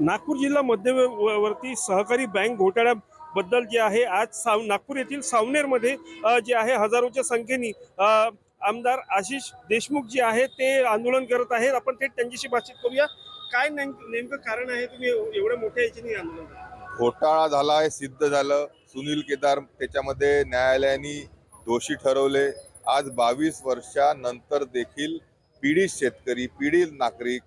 नागपूर जिल्हा मध्यवर्ती सहकारी बँक घोटाळ्याबद्दल जे आहे आज साव नागपूर येथील सावनेरमध्ये जे आहे हजारोच्या संख्येने आमदार आशिष देशमुख जे आहे ते आंदोलन करत आहेत. आपण थेट त्यांच्याशी बातचीत करूया. काय नेमकं कारण आहे तुम्ही एवढ्या मोठ्या याच्याने आंदोलन घोटाळा झाला हे सिद्ध झालं. सुनील केदार त्याच्यामध्ये न्यायालयाने दोषी ठरवले. आज बावीस वर्षानंतर देखील पीडित शेतकरी पीडित नागरिक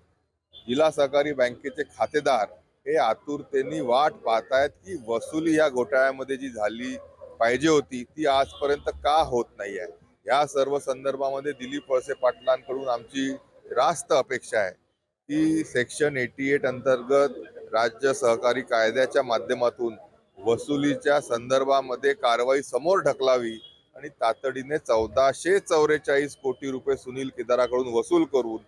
जिल्हा सहकारी बँकेचे खातेदार हे आतुरतेने वाट पाहतायत की वसुली या घोटाळ्यामध्ये जी झाली पाहिजे होती ती आजपर्यंत का होत नाही आहे या सर्व संदर्भामध्ये दिलीप वळसे पाटलांकडून आमची रास्त अपेक्षा आहे की सेक्शन एटी एट अंतर्गत राज्य सहकारी कायद्याच्या माध्यमातून वसुलीच्या संदर्भामध्ये कारवाई समोर ढकलावी आणि तातडीने चौदाशे चौवेचाळीस कोटी रुपये सुनील केदाराकडून वसूल करून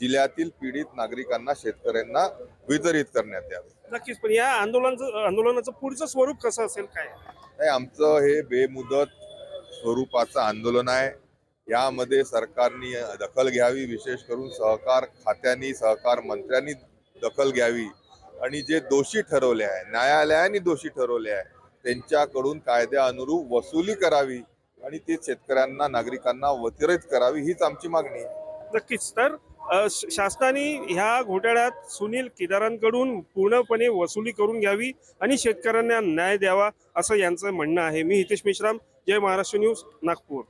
जिल्ह्यातील पीडित नागरिकांना शेतकऱ्यांना वितरित करण्यात यावे. नक्कीच पण या आंदोलनाचं आंदोलनाचं पुढचं स्वरूप कसं असेल काय? नाही आमचं हे बेमुदत स्वरूपाचं आंदोलन आहे. यामध्ये सरकारने दखल घ्यावी विशेष करून सहकार खात्यांनी सहकार मंत्र्यांनी दखल घ्यावी. आणि जे दोषी ठरवले आहे न्यायालयाने दोषी ठरवले आहे त्यांच्याकडून कायद्या अनुरूप वसुली करावी आणि ती शेतकऱ्यांना नागरिकांना वितरित करावी हीच आमची मागणी आहे. नक्कीच तर शासनाने ह्या घोटाळ्यात सुनील केदारांकडून पूर्णपणे वसुली करून घ्यावी आणि शेतकऱ्यांना न्याय द्यावा असं यांचं म्हणणं आहे. मी हितेश मेश्राम जय महाराष्ट्र न्यूज नागपूर.